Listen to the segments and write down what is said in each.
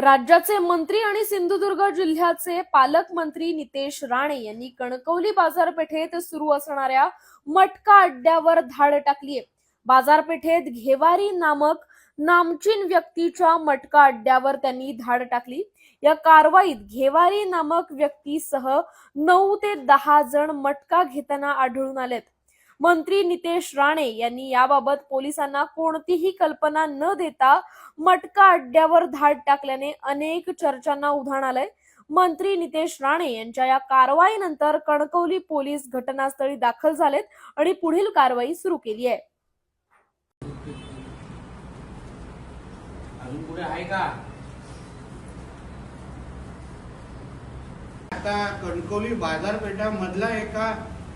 राज्याचे मंत्री आणि सिंधुदुर्ग जिल्ह्याचे पालकमंत्री नितेश राणे यांनी कणकवली बाजारपेठेत सुरू असणाऱ्या मटका अड्ड्यावर धाड टाकलीय. बाजारपेठेत घेवारी नामक नामचीन व्यक्तीच्या मटका अड्ड्यावर त्यांनी धाड टाकली. या कारवाईत घेवारी नामक व्यक्तीसह नऊ ते दहा जण मटका घेताना आढळून आलेत. मंत्री नितेश राणे यांनी याबाबत पोलिसांना कोणतीही कल्पना न देता मटका अड्ड्यावर धाड टाकल्याने अनेक चर्चांना उधाण आलंय. मंत्री नितेश राणे यांच्या या कारवाईनंतर कणकवली पोलीस घटनास्थळी दाखल झालेत आणि पुढील कारवाई सुरू केली आहे. अजून पुढे आहे का? आता कणकवली बाजारपेठा मधला एका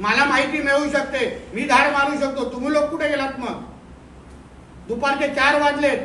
मला माहिती मिळू शकते. मी धाड मारू शकतो. तुम्ही लोक कुठे गेलात मग? दुपारचे चार वाजलेत.